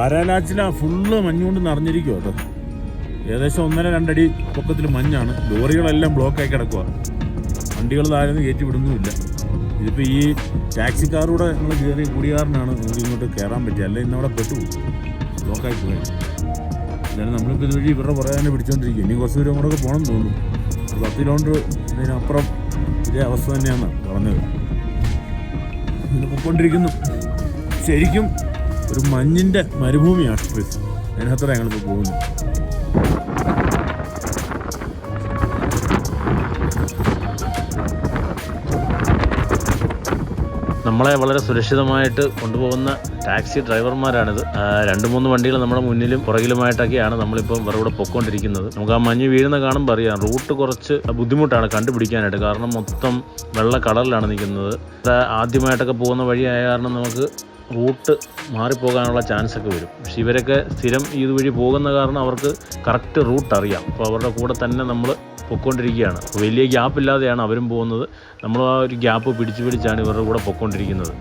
Baralacha La full മഞ്ഞുകൊണ്ട് നിറഞ്ഞിരിക്കും കേട്ടോ. ഏകദേശം ഒന്നര രണ്ടടി പൊക്കത്തിൽ മഞ്ഞാണ്. ലോറികളെല്ലാം ബ്ലോക്കായി കിടക്കുക വണ്ടികൾ താഴ്ന്ന് കയറ്റി വിടുന്നുമില്ല. ഇതിപ്പോൾ ഈ ടാക്സിക്കാറൂടെ നമ്മൾ കയറി കൂടിയാറിനാണ് നമുക്ക് ഇങ്ങോട്ട് കയറാൻ പറ്റിയത് അല്ലെങ്കിൽ ഇന്നവിടെ പെട്ടുപോകും ബ്ലോക്കായി പോയി. എന്നാലും നമ്മളിപ്പോൾ ഇതുവഴി ഇവരുടെ പുറകെ തന്നെ പിടിച്ചോണ്ടിരിക്കും ഇനി കുറച്ച് ദൂരം കൂടെ പോകണം തോന്നുന്നു. പത്ത് കിലോമീറ്റർ ഇതിനപ്പുറം ഇതേ അവസ്ഥ തന്നെയാണ് പറഞ്ഞത്. ഇത് പൊയ്ക്കൊണ്ടിരിക്കുന്നു. ശരിക്കും ഒരു മഞ്ഞിന്റെ മരുഭൂമിയാണ് ഇത്. അതിനകത്തൂടെ ഞങ്ങളിപ്പോൾ പോകുന്നു. നമ്മളെ വളരെ സുരക്ഷിതമായിട്ട് കൊണ്ടുപോകുന്ന ടാക്സി ഡ്രൈവർമാരാണിത്. രണ്ട് മൂന്ന് വണ്ടികൾ നമ്മുടെ മുന്നിലും പുറകിലുമായിട്ടൊക്കെയാണ് നമ്മളിപ്പോൾ ഇവരുടെ കൂടെ പൊയ്ക്കൊണ്ടിരിക്കുന്നത് നമുക്ക് ആ മഞ്ഞ് വീഴുന്ന കാണുമ്പോൾ അറിയാം. റൂട്ട് കുറച്ച് ബുദ്ധിമുട്ടാണ് കണ്ടുപിടിക്കാനായിട്ട്. കാരണം മൊത്തം വെള്ള കളറിലാണ് നിൽക്കുന്നത്. ആദ്യമായിട്ടൊക്കെ പോകുന്ന വഴിയായ കാരണം നമുക്ക് റൂട്ട് മാറിപ്പോകാനുള്ള ചാൻസ് ഒക്കെ വരും. പക്ഷെ ഇവരൊക്കെ സ്ഥിരം ഇതുവഴി പോകുന്ന കാരണം അവർക്ക് കറക്റ്റ് റൂട്ട് അറിയാം. അപ്പോൾ അവരുടെ കൂടെ തന്നെ നമ്മൾ പൊയ്ക്കൊണ്ടിരിക്കുകയാണ്. വലിയ ഗ്യാപ്പ് ഇല്ലാതെയാണ് അവരും പോകുന്നത്. നമ്മൾ ആ ഒരു ഗ്യാപ്പ് പിടിച്ചു പിടിച്ചാണ് ഇവരുടെ കൂടെ പൊയ്ക്കൊണ്ടിരിക്കുന്നത്.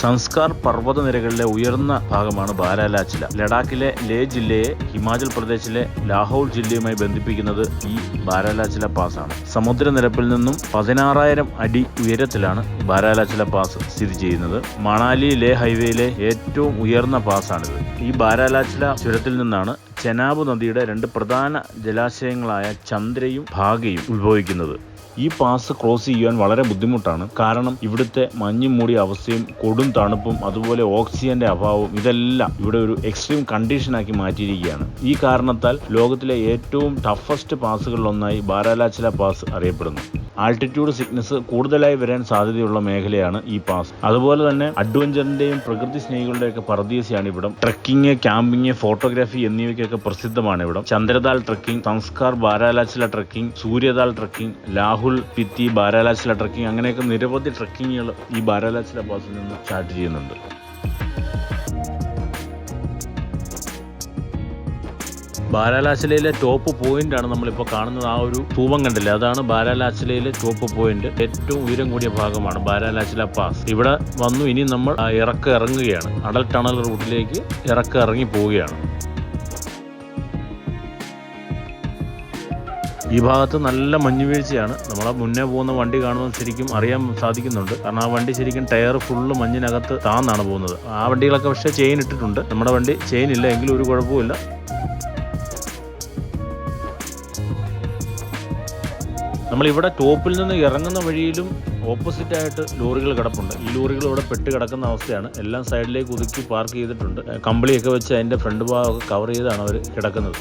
സംസ്കാർ പർവത നിരകളിലെ ഉയർന്ന ഭാഗമാണ് ബാരാലാച്ചില ലഡാക്കിലെ ലേ ജില്ലയെ ഹിമാചൽ പ്രദേശിലെ ലാഹോൾ ജില്ലയുമായി ബന്ധിപ്പിക്കുന്നത് ഈ ബാരാലാച്ചില പാസാണ്. സമുദ്രനിരപ്പിൽ നിന്നും പതിനാറായിരം അടി ഉയരത്തിലാണ് ബാരാലാച്ചില പാസ് സ്ഥിതി ചെയ്യുന്നത്. മണാലി ലേ ഹൈവേയിലെ ഏറ്റവും ഉയർന്ന പാസ്സാണിത് ഈ ബാരാലാച്ചില ചുരത്തിൽ നിന്നാണ് ചെനാബ് നദിയുടെ രണ്ട് പ്രധാന ജലാശയങ്ങളായ ചന്ദ്രയും ഭാഗയും ഉത്ഭവിക്കുന്നത്. ഈ പാസ് ക്രോസ് ചെയ്യാൻ വളരെ ബുദ്ധിമുട്ടാണ്. കാരണം ഇവിടുത്തെ മഞ്ഞും മൂടിയ അവസ്ഥയും കൊടും തണുപ്പും അതുപോലെ ഓക്സിജന്റെ അഭാവവും ഇതെല്ലാം ഇവിടെ ഒരു എക്സ്ട്രീം കണ്ടീഷനാക്കി മാറ്റിയിരിക്കുകയാണ്. ഈ കാരണത്താൽ ലോകത്തിലെ ഏറ്റവും ടഫസ്റ്റ് പാസുകളിലൊന്നായി ബാരാലാച്ചില പാസ് അറിയപ്പെടുന്നു. ആൾട്ടിറ്റ്യൂഡ് സിക്നസ് കൂടുതലായി വരാൻ സാധ്യതയുള്ള മേഖലയാണ് ഈ പാസ്. അതുപോലെ തന്നെ അഡ്വഞ്ചറിന്റെയും പ്രകൃതി സ്നേഹികളുടെയൊക്കെ പർദീസയാണ് ഇവിടം. ട്രക്കിംഗ് ക്യാമ്പിംഗ് ഫോട്ടോഗ്രാഫി എന്നിവയ്ക്കൊക്കെ പ്രസിദ്ധമാണ് ഇവിടം. Chandratal trekking Zanskar Baralachala trekking Suryatal trekking Lahaul Spiti Baralachala trekking അങ്ങനെയൊക്കെ നിരവധി ട്രക്കിങ്ങുകൾ ഈ ബാരാലാച്ചില പാസിൽ നിന്ന് സ്റ്റാർട്ട് ചെയ്യുന്നുണ്ട്. ബാരാലാച്ചിലയിലെ ടോപ്പ് പോയിന്റ് ആണ് നമ്മളിപ്പോൾ കാണുന്നത്. ആ ഒരു തൂവം കണ്ടില്ലേ? അതാണ് ബാരാലാച്ചിലയിലെ ടോപ്പ് പോയിന്റ് ഏറ്റവും ഉയരം കൂടിയ ഭാഗമാണ് ബാരാലാച്ചില പാസ് ഇവിടെ വന്നു ഇനി നമ്മൾ ഇറക്ക ഇറങ്ങുകയാണ്. അടൽ ടണൽ റൂട്ടിലേക്ക് ഇറക്ക ഇറങ്ങി പോവുകയാണ്. ഈ ഭാഗത്ത് നല്ല മഞ്ഞുവീഴ്ചയാണ് നമ്മളെ മുന്നേ പോകുന്ന വണ്ടി കാണുമ്പോൾ ശരിക്കും അറിയാൻ സാധിക്കുന്നുണ്ട്. കാരണം ആ വണ്ടി ശരിക്കും ടയർ ഫുള്ള് മഞ്ഞിനകത്ത് താന്നാണ് പോകുന്നത്. ആ വണ്ടികളൊക്കെ പക്ഷേ ചെയിൻ ഇട്ടിട്ടുണ്ട്. നമ്മുടെ വണ്ടി ചെയിൻ ഇല്ല എങ്കിലും ഒരു കുഴപ്പമില്ല നമ്മൾ ഇവിടെ ടോപ്പിൽ നിന്ന് ഇറങ്ങുന്ന വഴിയിലും ഓപ്പോസിറ്റ് ആയിട്ട് ലോറികൾ കിടപ്പുണ്ട്. ഈ ലോറികൾ ഇവിടെ പെട്ട് കിടക്കുന്ന അവസ്ഥയാണ്. എല്ലാം സൈഡിലേക്ക് ഒതുക്കി പാർക്ക് ചെയ്തിട്ടുണ്ട്. കമ്പിളിയൊക്കെ വെച്ച് അതിന്റെ ഫ്രണ്ട് ഭാഗമൊക്കെ കവർ ചെയ്താണ് അവർ കിടക്കുന്നത്.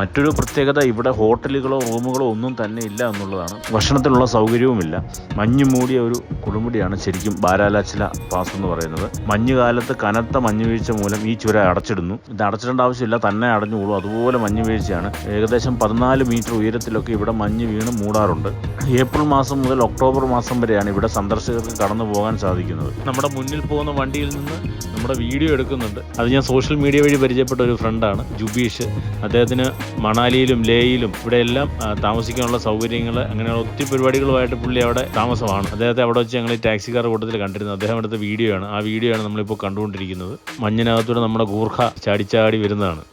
മറ്റൊരു പ്രത്യേകത ഇവിടെ ഹോട്ടലുകളോ റൂമുകളോ ഒന്നും തന്നെ ഇല്ല എന്നുള്ളതാണ്. ഭക്ഷണത്തിനുള്ള സൗകര്യവുമില്ല. മഞ്ഞു മൂടിയ ഒരു കൊടുമുടിയാണ് ശരിക്കും ബാരാലാച്ചില പാസ് എന്ന് പറയുന്നത്. മഞ്ഞുകാലത്ത് കനത്ത മഞ്ഞുവീഴ്ച മൂലം ഈ ചുര അടച്ചിടുന്നു. ഇത് അടച്ചിടേണ്ട ആവശ്യമില്ല തന്നെ അടഞ്ഞുകൂടും അതുപോലെ മഞ്ഞുവീഴ്ചയാണ്. ഏകദേശം പതിനാല് മീറ്റർ ഉയരത്തിലൊക്കെ ഇവിടെ മഞ്ഞ് വീണ് മൂടാറുണ്ട്. ഏപ്രിൽ മാസം മുതൽ ഒക്ടോബർ മാസം വരെയാണ് ഇവിടെ സന്ദർശകർക്ക് കടന്നു പോകാൻ സാധിക്കുന്നത്. നമ്മുടെ മുന്നിൽ പോകുന്ന വണ്ടിയിൽ നിന്ന് നമ്മുടെ വീഡിയോ എടുക്കുന്നുണ്ട്. അത് ഞാൻ സോഷ്യൽ മീഡിയ വഴി പരിചയപ്പെട്ട ഒരു ഫ്രണ്ടാണ് ജുബീഷ്. അദ്ദേഹത്തിന് മണാലിയിലും ലേയിലും ഇവിടെയെല്ലാം താമസിക്കാനുള്ള സൗകര്യങ്ങൾ അങ്ങനെയുള്ള ഒത്തിരി പരിപാടികളുമായിട്ട് പുള്ളി അവിടെ താമസമാണ്. അദ്ദേഹത്തെ അവിടെ വെച്ച് ഞങ്ങൾ ഈ ടാക്സിക്കാർ കൂട്ടത്തിൽ കണ്ടിരുന്നത്. അദ്ദേഹം എടുത്ത വീഡിയോ ആണ് ആ വീഡിയോ ആണ് നമ്മളിപ്പോൾ കണ്ടുകൊണ്ടിരിക്കുന്നത്. മഞ്ഞിനകത്തൂടെ നമ്മുടെ ഗൂർഖ ചാടിച്ചാടി വരുന്നതാണ്.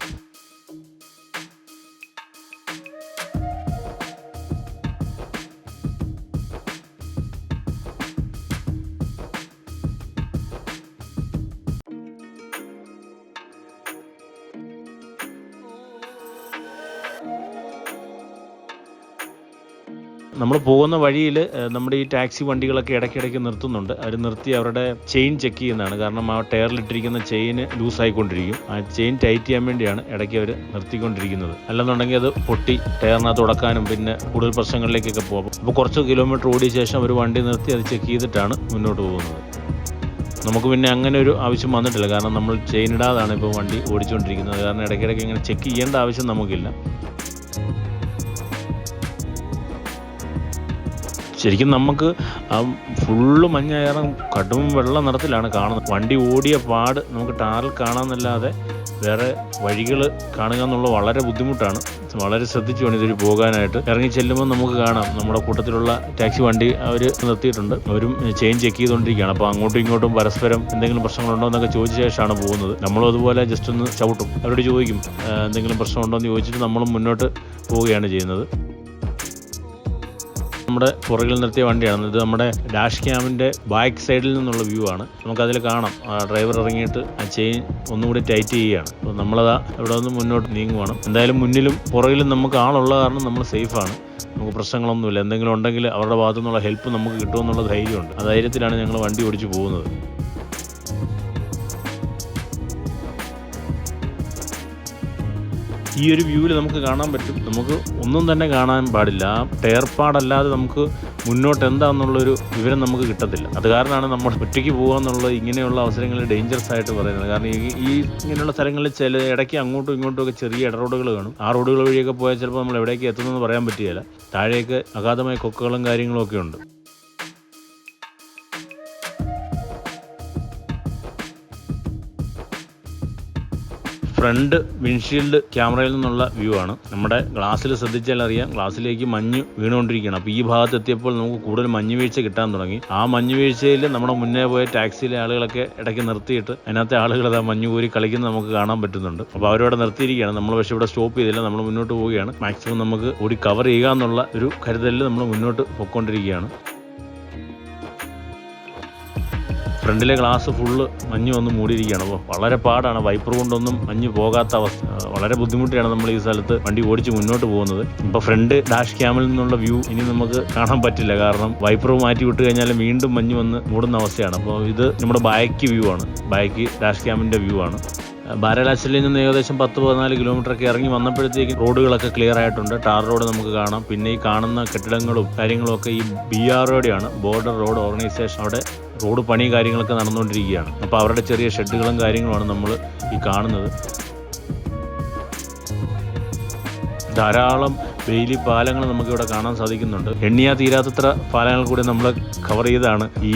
നമ്മൾ പോകുന്ന വഴിയിൽ നമ്മുടെ ഈ ടാക്സി വണ്ടികളൊക്കെ ഇടയ്ക്കിടയ്ക്ക് നിർത്തുന്നുണ്ട്. അവർ നിർത്തി അവരുടെ ചെയിൻ ചെക്ക് ചെയ്യുന്നതാണ്. കാരണം ആ ടയറിലിട്ടിരിക്കുന്ന ചെയിൻ ലൂസായിക്കൊണ്ടിരിക്കും. ആ ചെയിൻ ടൈറ്റ് ചെയ്യാൻ വേണ്ടിയാണ് ഇടയ്ക്ക് അവർ നിർത്തിക്കൊണ്ടിരിക്കുന്നത്. അല്ലെന്നുണ്ടെങ്കിൽ അത് പൊട്ടി ടയറിനകത്ത് ഉടക്കാനും പിന്നെ കൂടുതൽ പ്രശ്നങ്ങളിലേക്കൊക്കെ പോകും. അപ്പോൾ കുറച്ച് കിലോമീറ്റർ ഓടിയ ശേഷം അവർ വണ്ടി നിർത്തി അത് ചെക്ക് ചെയ്തിട്ടാണ് മുന്നോട്ട് പോകുന്നത്. നമുക്ക് പിന്നെ അങ്ങനെ ഒരു ആവശ്യം വന്നിട്ടില്ല. കാരണം നമ്മൾ ചെയിൻ ഇടാതാണ് ഇപ്പോൾ വണ്ടി ഓടിച്ചുകൊണ്ടിരിക്കുന്നത്. കാരണം ഇടയ്ക്കിടയ്ക്ക് ഇങ്ങനെ ചെക്ക് ചെയ്യേണ്ട ആവശ്യം നമുക്കില്ല. ശരിക്കും നമുക്ക് ആ ഫുള്ള് മഞ്ഞയറും കടും വെള്ള നിറത്തിലാണ് കാണുന്നത്. വണ്ടി ഓടിയ പാട് നമുക്ക് ടാറിൽ കാണാമെന്നല്ലാതെ വേറെ വഴികൾ കാണുക എന്നുള്ളത് വളരെ ബുദ്ധിമുട്ടാണ്. വളരെ ശ്രദ്ധിച്ചു വേണം ഇതൊരു പോകാനായിട്ട്. ഇറങ്ങി ചെല്ലുമ്പോൾ നമുക്ക് കാണാം. നമ്മുടെ കൂട്ടത്തിലുള്ള ടാക്സി വണ്ടി അവർ നിർത്തിയിട്ടുണ്ട്. അവരും ചെയിൻ ചെക്ക് ചെയ്തുകൊണ്ടിരിക്കുകയാണ്. അപ്പോൾ അങ്ങോട്ടും ഇങ്ങോട്ടും പരസ്പരം എന്തെങ്കിലും പ്രശ്നങ്ങളുണ്ടോ എന്നൊക്കെ ചോദിച്ച ശേഷമാണ് പോകുന്നത്. നമ്മളും അതുപോലെ ജസ്റ്റ് ഒന്ന് ചവിട്ടും. അവരോട് ചോദിക്കും എന്തെങ്കിലും പ്രശ്നമുണ്ടോ? എന്ന് ചോദിച്ചിട്ട് നമ്മളും മുന്നോട്ട് പോവുകയാണ് ചെയ്യുന്നത്. നമ്മുടെ പുറകിൽ നിർത്തിയ വണ്ടിയാണ്. ഇത് നമ്മുടെ ഡാഷ് ക്യാമിന്റെ ബാക്ക് സൈഡിൽ നിന്നുള്ള വ്യൂ ആണ്. നമുക്കതിൽ കാണാം. ഡ്രൈവർ ഇറങ്ങിയിട്ട് ആ ചെയിൻ ഒന്നുകൂടി ടൈറ്റ് ചെയ്യുകയാണ്. അപ്പോൾ നമ്മളതാ ഇവിടെ നിന്ന് മുന്നോട്ട് നീങ്ങുവാണ്. എന്തായാലും മുന്നിലും പുറകിലും നമുക്ക് ആളുള്ള കാരണം നമ്മൾ സേഫാണ് നമുക്ക് പ്രശ്നങ്ങളൊന്നുമില്ല. എന്തെങ്കിലും ഉണ്ടെങ്കിൽ അവരുടെ ഭാഗത്തു നിന്നുള്ള ഹെൽപ്പ് നമുക്ക് കിട്ടുമെന്നുള്ള ധൈര്യമുണ്ട്. ആ ധൈര്യത്തിലാണ് ഞങ്ങൾ വണ്ടി ഓടിച്ചു പോകുന്നത്. ഈ ഒരു വ്യൂവിൽ നമുക്ക് കാണാൻ പറ്റും. നമുക്ക് ഒന്നും തന്നെ കാണാൻ പാടില്ല. ആ ടയർപ്പാടല്ലാതെ നമുക്ക് മുന്നോട്ട് എന്താണെന്നുള്ളൊരു വിവരം നമുക്ക് കിട്ടത്തില്ല. അത് കാരണമാണ് നമ്മൾ ഒറ്റയ്ക്ക് പോകുക എന്നുള്ളത് ഇങ്ങനെയുള്ള അവസരങ്ങൾ ഡേഞ്ചറസ് ആയിട്ട് പറയുന്നത്. കാരണം ഈ ഈ ഇങ്ങനെയുള്ള സ്ഥലങ്ങളിൽ ചില ഇടയ്ക്ക് അങ്ങോട്ടും ഇങ്ങോട്ടും ഒക്കെ ചെറിയ ഇടറോഡുകൾ കാണും. ആ റോഡുകൾ വഴിയൊക്കെ പോയാൽ ചിലപ്പോൾ നമ്മൾ എവിടേക്ക് എത്തുന്നതെന്ന് പറയാൻ പറ്റുകയില്ല. താഴേക്ക് അഗാധമായ കൊക്കുകളും കാര്യങ്ങളും ഒക്കെ ഉണ്ട്. ഫ്രണ്ട് വിൻഷീൽഡ് ക്യാമറയിൽ നിന്നുള്ള വ്യൂ ആണ്. നമ്മുടെ ഗ്ലാസ്സിൽ ശ്രദ്ധിച്ചാൽ അറിയാം ഗ്ലാസ്സിലേക്ക് മഞ്ഞ് വീണുകൊണ്ടിരിക്കുകയാണ്. അപ്പോൾ ഈ ഭാഗത്ത് എത്തിയപ്പോൾ നമുക്ക് കൂടുതൽ മഞ്ഞ് വീഴ്ച കിട്ടാൻ തുടങ്ങി. ആ മഞ്ഞ് വീഴ്ചയിൽ നമ്മുടെ മുന്നേ പോയ ടാക്സിയിലെ ആളുകളൊക്കെ ഇടയ്ക്ക് നിർത്തിയിട്ട് അതിനകത്തെ ആളുകൾ അത് മഞ്ഞ് കൂരി കളിക്കുന്നത് നമുക്ക് കാണാൻ പറ്റുന്നുണ്ട്. അപ്പോൾ അവരവിടെ നിർത്തിയിരിക്കുകയാണ്. നമ്മൾ പക്ഷേ ഇവിടെ സ്റ്റോപ്പ് ചെയ്തില്ല നമ്മൾ മുന്നോട്ട് പോവുകയാണ്. മാക്സിമം നമുക്ക് ഓടി കവർ ചെയ്യുക എന്നുള്ള ഒരു കരുതലിൽ നമ്മൾ മുന്നോട്ട് പൊയ്ക്കൊണ്ടിരിക്കുകയാണ്. ഫ്രണ്ടിലെ ഗ്ലാസ് ഫുള്ള് മഞ്ഞ് വന്ന് മൂടിയിരിക്കുകയാണ്. അപ്പോൾ വളരെ പാടാണ്. വൈപ്പർ കൊണ്ടൊന്നും മഞ്ഞ് പോകാത്ത അവസ്ഥ വളരെ ബുദ്ധിമുട്ടിയാണ് നമ്മൾ ഈ സ്ഥലത്ത് വണ്ടി ഓടിച്ച് മുന്നോട്ട് പോകുന്നത്. ഇപ്പോൾ ഫ്രണ്ട് ഡാഷ് ക്യാമിൽ നിന്നുള്ള വ്യൂ ഇനി നമുക്ക് കാണാൻ പറ്റില്ല. കാരണം വൈപ്പർ മാറ്റി വിട്ട് കഴിഞ്ഞാൽ വീണ്ടും മഞ്ഞ് വന്ന് മൂടുന്ന അവസ്ഥയാണ്. അപ്പോൾ ഇത് നമ്മുടെ ബാക്ക് വ്യൂ ആണ്. ബാക്ക് ഡാഷ് ക്യാമിന്റെ വ്യൂ ആണ്. ബാരലാച്ചിലിൽ നിന്ന് ഏകദേശം പത്ത് പതിനാല് കിലോമീറ്റർ ഒക്കെ ഇറങ്ങി വന്നപ്പോഴത്തേക്ക് റോഡുകളൊക്കെ ക്ലിയർ ആയിട്ടുണ്ട്. ടാർ റോഡ് നമുക്ക് കാണാം. പിന്നെ ഈ കാണുന്ന കെട്ടിടങ്ങളും കാര്യങ്ങളും ഒക്കെ ഈ ബി ആർ റോഡാണ് ബോർഡർ റോഡ് ഓർഗനൈസേഷൻ അവിടെ റോഡ് പണി കാര്യങ്ങളൊക്കെ നടന്നുകൊണ്ടിരിക്കുകയാണ്. അപ്പോൾ അവരുടെ ചെറിയ ഷെഡുകളും കാര്യങ്ങളുമാണ് നമ്മൾ ഈ കാണുന്നത്. ധാരാളം ബെയിലി പാലങ്ങൾ നമുക്കിവിടെ കാണാൻ സാധിക്കുന്നുണ്ട്. എണ്ണിയാ തീരാത്തത്ര പാലങ്ങൾ കൂടി നമ്മൾ കവർ ചെയ്താണ് ഈ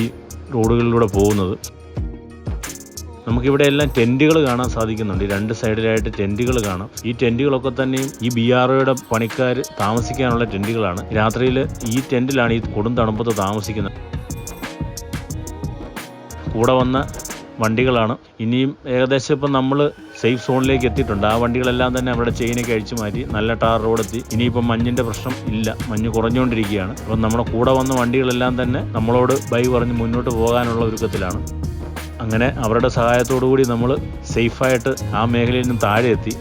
റോഡുകളിലൂടെ പോകുന്നത്. നമുക്കിവിടെ എല്ലാം ടെന്റുകൾ കാണാൻ സാധിക്കുന്നുണ്ട്. രണ്ട് സൈഡിലായിട്ട് ടെന്റുകൾ കാണാം. ഈ ടെന്റുകളൊക്കെ തന്നെയും ഈ ബി ആർ ഒയുടെ പണിക്കാർ താമസിക്കാനുള്ള ടെന്റുകളാണ് രാത്രിയിൽ ഈ ടെന്റിലാണ് ഈ കൊടും തണുപ്പത്ത് താമസിക്കുന്നത്. കൂടെ വന്ന വണ്ടികളാണ്. ഇനിയും ഏകദേശം ഇപ്പം നമ്മൾ സേഫ് സോണിലേക്ക് എത്തിയിട്ടുണ്ട്. ആ വണ്ടികളെല്ലാം തന്നെ അവിടെ ചെയിനൊക്കെ അഴിച്ചു മാറ്റി നല്ല ടാർ റോഡെത്തി ഇനിയിപ്പം മഞ്ഞിന്റെ പ്രശ്നം ഇല്ല. മഞ്ഞ് കുറഞ്ഞുകൊണ്ടിരിക്കുകയാണ്. അപ്പം നമ്മുടെ കൂടെ വന്ന വണ്ടികളെല്ലാം തന്നെ നമ്മളോട് ബൈ പറഞ്ഞ് മുന്നോട്ട് പോകാനുള്ള ഒരുക്കത്തിലാണ്. അങ്ങനെ അവരുടെ കൂടി നമ്മൾ സേഫായിട്ട് ആ മേഖലയിൽ നിന്ന് താഴെ എത്തി.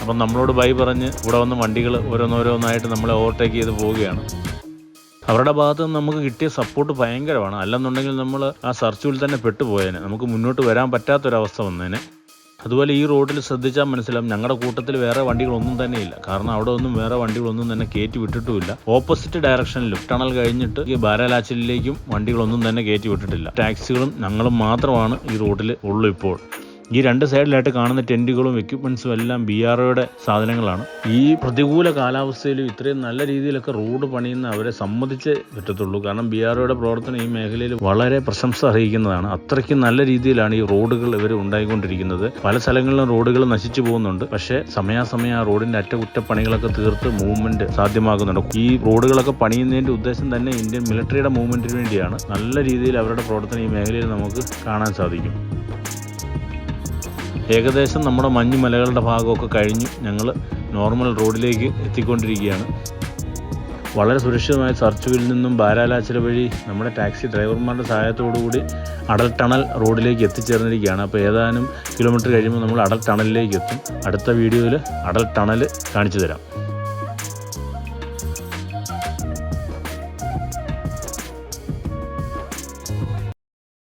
അപ്പം നമ്മളോട് ബൈ പറഞ്ഞ് കൂടെ വന്ന വണ്ടികൾ ഓരോന്നോരോന്നായിട്ട് നമ്മളെ ഓവർടേക്ക് ചെയ്ത് പോവുകയാണ്. അവരുടെ ഭാഗത്ത് നിന്ന് നമുക്ക് കിട്ടിയ സപ്പോർട്ട് ഭയങ്കരമാണ്. അല്ലെന്നുണ്ടെങ്കിൽ നമ്മൾ ആ സർച്ചുവിൽ തന്നെ പെട്ടുപോയേനെ. നമുക്ക് മുന്നോട്ട് വരാൻ പറ്റാത്തൊരവസ്ഥ വന്നേനെ. അതുപോലെ ഈ റോഡിൽ ശ്രദ്ധിച്ചാൽ മനസ്സിലാവും. ഞങ്ങളുടെ കൂട്ടത്തിൽ വേറെ വണ്ടികളൊന്നും തന്നെ ഇല്ല. കാരണം അവിടെ ഒന്നും വേറെ വണ്ടികളൊന്നും തന്നെ കയറ്റി വിട്ടിട്ടുമില്ല. ഓപ്പോസിറ്റ് ഡയറക്ഷനിലും ടണൽ കഴിഞ്ഞിട്ട് ഈ ബാരാലാച്ചിലേക്കും വണ്ടികളൊന്നും തന്നെ കയറ്റി വിട്ടിട്ടില്ല. ടാക്സികളും ഞങ്ങളും മാത്രമാണ് ഈ റോഡിൽ ഉള്ളൂ ഇപ്പോൾ. ഈ രണ്ട് സൈഡിലായിട്ട് കാണുന്ന ടെന്റുകളും എക്യുപ്മെൻസും എല്ലാം ബി ആർ ഒയുടെ സാധനങ്ങളാണ്. ഈ പ്രതികൂല കാലാവസ്ഥയിലും ഇത്രയും നല്ല രീതിയിലൊക്കെ റോഡ് പണിയുന്ന അവരെ സമ്മതിച്ച് പറ്റത്തുള്ളൂ. കാരണം ബി ആർ ഒയുടെ പ്രവർത്തനം ഈ മേഖലയിൽ വളരെ പ്രശംസ അർഹിക്കുന്നതാണ്. അത്രയ്ക്ക് നല്ല രീതിയിലാണ് ഈ റോഡുകൾ ഇവർ ഉണ്ടായിക്കൊണ്ടിരിക്കുന്നത്. പല സ്ഥലങ്ങളിലും റോഡുകൾ നശിച്ചു പോകുന്നുണ്ട്. പക്ഷേ സമയാസമയം ആ റോഡിന്റെ അറ്റകുറ്റപ്പണികളൊക്കെ തീർത്ത് മൂവ്മെന്റ് സാധ്യമാകുന്നുണ്ട്. ഈ റോഡുകളൊക്കെ പണിയുന്നതിന്റെ ഉദ്ദേശം തന്നെ ഇന്ത്യൻ മിലിറ്ററിയുടെ മൂവ്മെന്റിന് വേണ്ടിയാണ്. നല്ല രീതിയിൽ അവരുടെ പ്രവർത്തനം ഈ മേഖലയിൽ നമുക്ക് കാണാൻ സാധിക്കും. ഏകദേശം നമ്മുടെ മഞ്ഞ് മലകളുടെ ഭാഗമൊക്കെ കഴിഞ്ഞു ഞങ്ങൾ നോർമൽ റോഡിലേക്ക് എത്തിക്കൊണ്ടിരിക്കുകയാണ്. വളരെ സുരക്ഷിതമായ സർച്ചുവിൽ നിന്നും ബാരാലാച്ചില വഴി നമ്മുടെ ടാക്സി ഡ്രൈവർമാരുടെ സഹായത്തോടുകൂടി അടൽ ടണൽ റോഡിലേക്ക് എത്തിച്ചേർന്നിരിക്കുകയാണ്. അപ്പോൾ ഏതാനും കിലോമീറ്റർ കഴിയുമ്പോൾ നമ്മൾ അടൽ ടണലിലേക്ക് എത്തും. അടുത്ത വീഡിയോയിൽ അടൽ ടണൽ കാണിച്ചു തരാം.